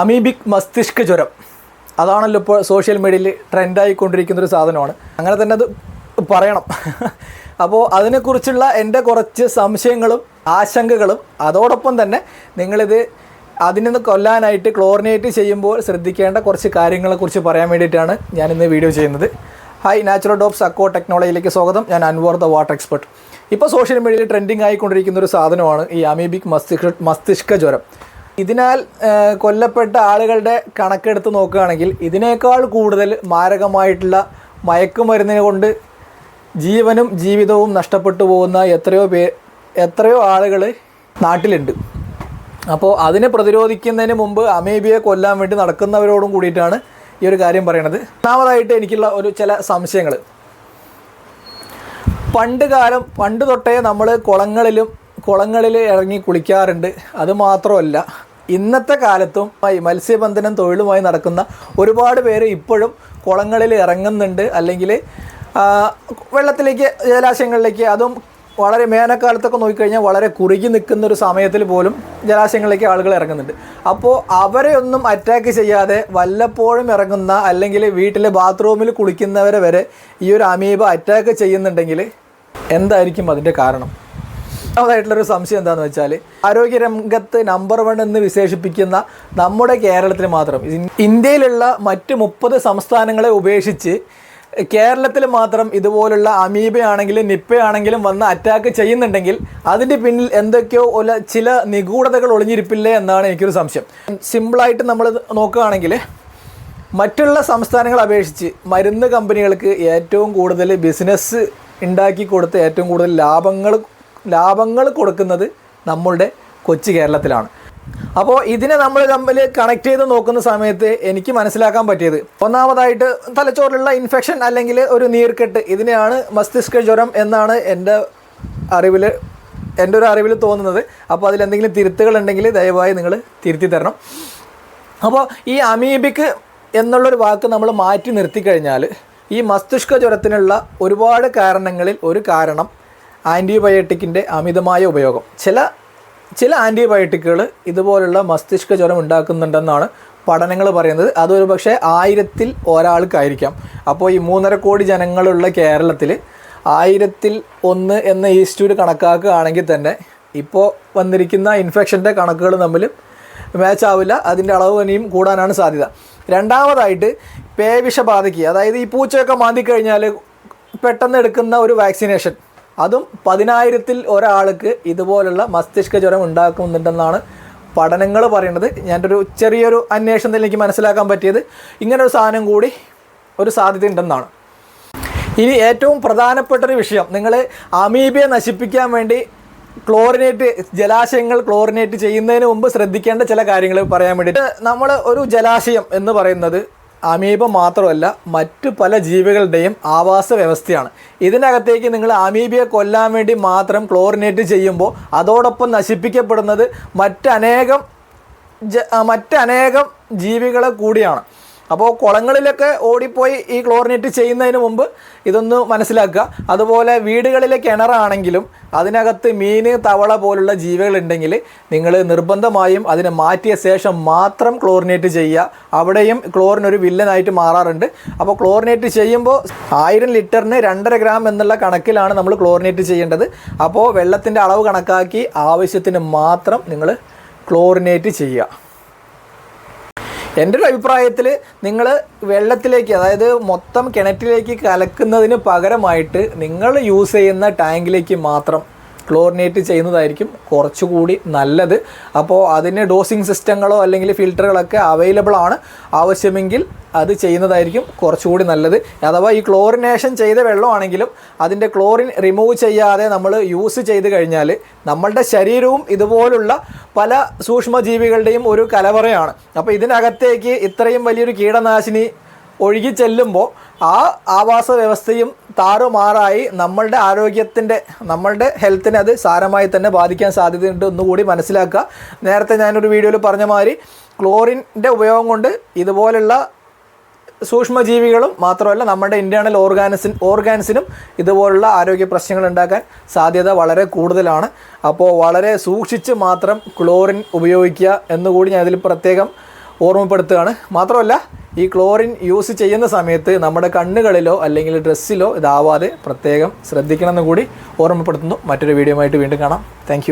Amoebic മസ്തിഷ്ക ജ്വരം. അതാണല്ലോ ഇപ്പോൾ സോഷ്യൽ മീഡിയയിൽ ട്രെൻഡായിക്കൊണ്ടിരിക്കുന്ന ഒരു സാധനമാണ്. അങ്ങനെ തന്നെ അത് പറയണം. അപ്പോൾ അതിനെക്കുറിച്ചുള്ള എന്റെ കുറച്ച് സംശയങ്ങളും ആശങ്കകളും അതോടൊപ്പം തന്നെ നിങ്ങളിത് അതിൽ നിന്ന് കൊല്ലാനായിട്ട് ക്ലോറിനേറ്റ് ചെയ്യുമ്പോൾ ശ്രദ്ധിക്കേണ്ട കുറച്ച് കാര്യങ്ങളെക്കുറിച്ച് പറയാൻ വേണ്ടിയിട്ടാണ് ഞാൻ ഇന്ന് വീഡിയോ ചെയ്യുന്നത്. ഹായ് നാച്ചുറൽ ഡോപ്സ് അക്കോ ടെക്നോളജിയിലേക്ക് സ്വാഗതം. ഞാൻ അൻവർ ദ വാട്ടർ എക്സ്പെർട്ട്. ഇപ്പോൾ സോഷ്യൽ മീഡിയയിൽ ട്രെൻഡിങ് ആയിക്കൊണ്ടിരിക്കുന്ന ഒരു സാധനമാണ് ഈ അമീബിക് മസ്തിഷ്ക മസ്തിഷ്ക ജ്വരം. ഇതിനാൽ കൊല്ലപ്പെട്ട ആളുകളുടെ കണക്കെടുത്ത് നോക്കുകയാണെങ്കിൽ ഇതിനേക്കാൾ കൂടുതൽ മാരകമായിട്ടുള്ള മയക്കുമരുന്നിനെ കൊണ്ട് ജീവനും ജീവിതവും നഷ്ടപ്പെട്ടു പോകുന്ന എത്രയോ പേ എത്രയോ ആളുകൾ നാട്ടിലുണ്ട്. അപ്പോൾ അതിനെ പ്രതിരോധിക്കുന്നതിന് മുമ്പ് അമേബിയെ കൊല്ലാൻ വേണ്ടി നടക്കുന്നവരോടും കൂടിയിട്ടാണ് ഈ ഒരു കാര്യം പറയണത്. ഒന്നാമതായിട്ട് എനിക്കുള്ള ഒരു ചില സംശയങ്ങൾ പണ്ട് കാലം പണ്ട് തൊട്ടേ നമ്മൾ കുളങ്ങളിലും കുളങ്ങളിൽ ഇറങ്ങി കുളിക്കാറുണ്ട്. അത് മാത്രമല്ല ഇന്നത്തെ കാലത്തും ഈ മത്സ്യബന്ധനം തൊഴിലുമായി നടക്കുന്ന ഒരുപാട് പേര് ഇപ്പോഴും കുളങ്ങളിൽ ഇറങ്ങുന്നുണ്ട്. അല്ലെങ്കിൽ വെള്ളത്തിലേക്ക് ജലാശയങ്ങളിലേക്ക് അതും വളരെ വേനൽക്കാലത്തൊക്കെ നോക്കിക്കഴിഞ്ഞാൽ വളരെ കുറുകി നിൽക്കുന്ന ഒരു സമയത്തിൽ പോലും ജലാശയങ്ങളിലേക്ക് ആളുകൾ ഇറങ്ങുന്നുണ്ട്. അപ്പോൾ അവരെ ഒന്നും അറ്റാക്ക് ചെയ്യാതെ വല്ലപ്പോഴും ഇറങ്ങുന്ന അല്ലെങ്കിൽ വീട്ടിലെ ബാത്റൂമിൽ കുളിക്കുന്നവരെ വരെ ഈ ഒരു അമീബ അറ്റാക്ക് ചെയ്യുന്നുണ്ടെങ്കിൽ എന്തായിരിക്കും അതിന്റെ കാരണം? ഒന്നാമതായിട്ടുള്ളൊരു സംശയം എന്താണെന്ന് വെച്ചാൽ ആരോഗ്യരംഗത്ത് നമ്പർ വൺ എന്ന് വിശേഷിപ്പിക്കുന്ന നമ്മുടെ കേരളത്തിൽ മാത്രം. ഇന്ത്യയിലുള്ള മറ്റ് മുപ്പത് സംസ്ഥാനങ്ങളെ ഉപേക്ഷിച്ച് കേരളത്തിൽ മാത്രം ഇതുപോലുള്ള അമീബയാണെങ്കിലും നിപ്പയാണെങ്കിലും വന്ന് അറ്റാക്ക് ചെയ്യുന്നുണ്ടെങ്കിൽ അതിന്റെ പിന്നിൽ എന്തൊക്കെയോ ഉള്ള ചില നിഗൂഢതകൾ ഒളിഞ്ഞിരിപ്പില്ലേ എന്നാണ് എനിക്കൊരു സംശയം. സിമ്പിളായിട്ട് നമ്മൾ നോക്കുകയാണെങ്കിൽ മറ്റുള്ള സംസ്ഥാനങ്ങളെ അപേക്ഷിച്ച് മരുന്ന് കമ്പനികൾക്ക് ഏറ്റവും കൂടുതൽ ബിസിനസ് ഉണ്ടാക്കി കൊടുത്ത് ഏറ്റവും കൂടുതൽ ലാഭങ്ങൾ ലാഭങ്ങൾ കൊടുക്കുന്നത് നമ്മളുടെ കൊച്ചു കേരളത്തിലാണ്. അപ്പോൾ ഇതിനെ നമ്മൾ തമ്മിൽ കണക്ട് ചെയ്ത് നോക്കുന്ന സമയത്ത് എനിക്ക് മനസ്സിലാക്കാൻ പറ്റിയത് ഒന്നാമതായിട്ട് തലച്ചോറിലുള്ള ഇൻഫെക്ഷൻ അല്ലെങ്കിൽ ഒരു നീർക്കെട്ട് ഇതിനെയാണ് മസ്തിഷ്ക ജ്വരം എന്നാണ് എന്റെ അറിവിൽ എന്റെ ഒരു അറിവിൽ തോന്നുന്നത്. അപ്പോൾ അതിലെന്തെങ്കിലും തിരുത്തുകൾ ഉണ്ടെങ്കിൽ ദയവായി നിങ്ങൾ തിരുത്തി തരണം. അപ്പോൾ ഈ അമീബിക്ക് എന്നുള്ളൊരു വാക്ക് നമ്മൾ മാറ്റി നിർത്തി കഴിഞ്ഞാൽ ഈ മസ്തിഷ്ക ജ്വരത്തിനുള്ള ഒരുപാട് കാരണങ്ങളിൽ ഒരു കാരണം ആന്റിബയോട്ടിക്കിന്റെ അമിതമായ ഉപയോഗം. ചില ചില ആന്റിബയോട്ടിക്കുകൾ ഇതുപോലുള്ള മസ്തിഷ്ക ജ്വരം ഉണ്ടാക്കുന്നുണ്ടെന്നാണ് പഠനങ്ങൾ പറയുന്നത്. അതൊരു പക്ഷേ ആയിരത്തിൽ ഒരാൾക്കായിരിക്കാം. അപ്പോൾ ഈ മൂന്നര കോടി ജനങ്ങളുള്ള കേരളത്തിൽ ആയിരത്തിൽ ഒന്ന് എന്ന ഈസ്റ്റൂര് കണക്കാക്കുകയാണെങ്കിൽ തന്നെ ഇപ്പോൾ വന്നിരിക്കുന്ന ഇൻഫെക്ഷന്റെ കണക്കുകൾ തമ്മിൽ മാച്ച് ആവില്ല. അതിന്റെ അളവ് ഇനിയും കൂടാനാണ് സാധ്യത. രണ്ടാമതായിട്ട് പേവിഷബാധയ്ക്ക്. അതായത് ഈ പൂച്ചയൊക്കെ മാന്തിക്കഴിഞ്ഞാൽ പെട്ടെന്ന് എടുക്കുന്ന ഒരു വാക്സിനേഷൻ. അതും പതിനായിരത്തിൽ ഒരാൾക്ക് ഇതുപോലുള്ള മസ്തിഷ്ക ജ്വരം ഉണ്ടാക്കുന്നുണ്ടെന്നാണ് പഠനങ്ങൾ പറയുന്നത്. ഞാന്റെ ഒരു ചെറിയൊരു അന്വേഷണത്തിൽ എനിക്ക് മനസ്സിലാക്കാൻ പറ്റിയത്. ഇങ്ങനൊരു സാധനം കൂടി ഒരു സാധ്യത ഉണ്ടെന്നാണ് ഇനി ഏറ്റവും പ്രധാനപ്പെട്ട ഒരു വിഷയം നിങ്ങൾ അമീബയെ നശിപ്പിക്കാൻ വേണ്ടി ക്ലോറിനേറ്റ് ജലാശയങ്ങൾ ക്ലോറിനേറ്റ് ചെയ്യുന്നതിന് മുമ്പ് ശ്രദ്ധിക്കേണ്ട ചില കാര്യങ്ങൾ പറയാൻ വേണ്ടിയിട്ട്. നമ്മൾ ഒരു ജലാശയം എന്ന് പറയുന്നത് അമീബ മാത്രമല്ല മറ്റു പല ജീവികളുടെയും ആവാസ വ്യവസ്ഥയാണ്. ഇതിനകത്തേക്ക് നിങ്ങൾ അമീബിയെ കൊല്ലാൻ വേണ്ടി മാത്രം ക്ലോറിനേറ്റ് ചെയ്യുമ്പോൾ അതോടൊപ്പം നശിപ്പിക്കപ്പെടുന്നത് മറ്റനേകം മറ്റനേകം ജീവികളെ കൂടിയാണ്. അപ്പോൾ കുളങ്ങളിലൊക്കെ ഓടിപ്പോയി ഈ ക്ലോറിനേറ്റ് ചെയ്യുന്നതിന് മുമ്പ് ഇതൊന്ന് മനസ്സിലാക്കുക. അതുപോലെ വീടുകളിലെ കിണറാണെങ്കിലും അതിനകത്ത് മീൻ തവള പോലുള്ള ജീവികളുണ്ടെങ്കിൽ നിങ്ങൾ നിർബന്ധമായും അതിനെ മാറ്റിയ ശേഷം മാത്രം ക്ലോറിനേറ്റ് ചെയ്യുക. അവിടെയും ക്ലോറിൻ ഒരു വില്ലനായിട്ട് മാറാറുണ്ട്. അപ്പോൾ ക്ലോറിനേറ്റ് ചെയ്യുമ്പോൾ ആയിരം ലിറ്ററിന് രണ്ടര ഗ്രാം എന്നുള്ള കണക്കിലാണ് നമ്മൾ ക്ലോറിനേറ്റ് ചെയ്യേണ്ടത്. അപ്പോൾ വെള്ളത്തിന്റെ അളവ് കണക്കാക്കി ആവശ്യത്തിന് മാത്രം നിങ്ങൾ ക്ലോറിനേറ്റ് ചെയ്യുക. എന്റെ ഒരു അഭിപ്രായത്തിൽ നിങ്ങൾ വെള്ളത്തിലേക്ക് അതായത് മൊത്തം കിണറ്റിലേക്ക് കലക്കുന്നതിന് പകരമായിട്ട് നിങ്ങൾ യൂസ് ചെയ്യുന്ന ടാങ്കിലേക്ക് മാത്രം ക്ലോറിനേറ്റ് ചെയ്യുന്നതായിരിക്കും കുറച്ചുകൂടി നല്ലത്. അപ്പോൾ അതിന് ഡോസിങ് സിസ്റ്റങ്ങളോ അല്ലെങ്കിൽ ഫിൽറ്ററുകളൊക്കെ അവൈലബിൾ ആണ്. ആവശ്യമെങ്കിൽ അത് ചെയ്യുന്നതായിരിക്കും കുറച്ചുകൂടി നല്ലത്. അഥവാ ഈ ക്ലോറിനേഷൻ ചെയ്ത വെള്ളമാണെങ്കിലും അതിന്റെ ക്ലോറിൻ റിമൂവ് ചെയ്യാതെ നമ്മൾ യൂസ് ചെയ്ത് കഴിഞ്ഞാൽ നമ്മളുടെ ശരീരവും ഇതുപോലുള്ള പല സൂക്ഷ്മജീവികളുടെയും ഒരു കലവറയാണ്. അപ്പോൾ ഇതിനകത്തേക്ക് ഇത്രയും വലിയൊരു കീടനാശിനി ഒഴുകി ചെല്ലുമ്പോൾ ആ ആവാസ വ്യവസ്ഥയും താറുമാറായി നമ്മളുടെ ആരോഗ്യത്തിന്റെ നമ്മളുടെ ഹെൽത്തിനെ അത് സാരമായി തന്നെ ബാധിക്കാൻ സാധ്യതയുണ്ട് ഒന്നുകൂടി മനസ്സിലാക്കുക. നേരത്തെ ഞാനൊരു വീഡിയോയിൽ പറഞ്ഞ മാതിരി ക്ലോറിന്റെ ഉപയോഗം കൊണ്ട് ഇതുപോലുള്ള സൂക്ഷ്മജീവികളും മാത്രമല്ല നമ്മുടെ ഇന്റേർണൽ ഓർഗാനിസിൻ ഓർഗാൻസിനും ഇതുപോലുള്ള ആരോഗ്യ പ്രശ്നങ്ങൾ ഉണ്ടാക്കാൻ സാധ്യത വളരെ കൂടുതലാണ്. അപ്പോൾ വളരെ സൂക്ഷിച്ച് മാത്രം ക്ലോറിൻ ഉപയോഗിക്കുക എന്നുകൂടി ഞാൻ ഇതിൽ പ്രത്യേകം ഓർമ്മപ്പെടുത്തുകയാണ്. മാത്രമല്ല ഈ ക്ലോറിൻ യൂസ് ചെയ്യുന്ന സമയത്ത് നമ്മുടെ കണ്ണുകളിലോ അല്ലെങ്കിൽ ഡ്രസ്സിലോ ഇതാവാതെ പ്രത്യേകം ശ്രദ്ധിക്കണമെന്ന് കൂടി ഓർമ്മപ്പെടുത്തുന്നു. മറ്റൊരു വീഡിയോ ആയിട്ട് വീണ്ടും കാണാം. താങ്ക്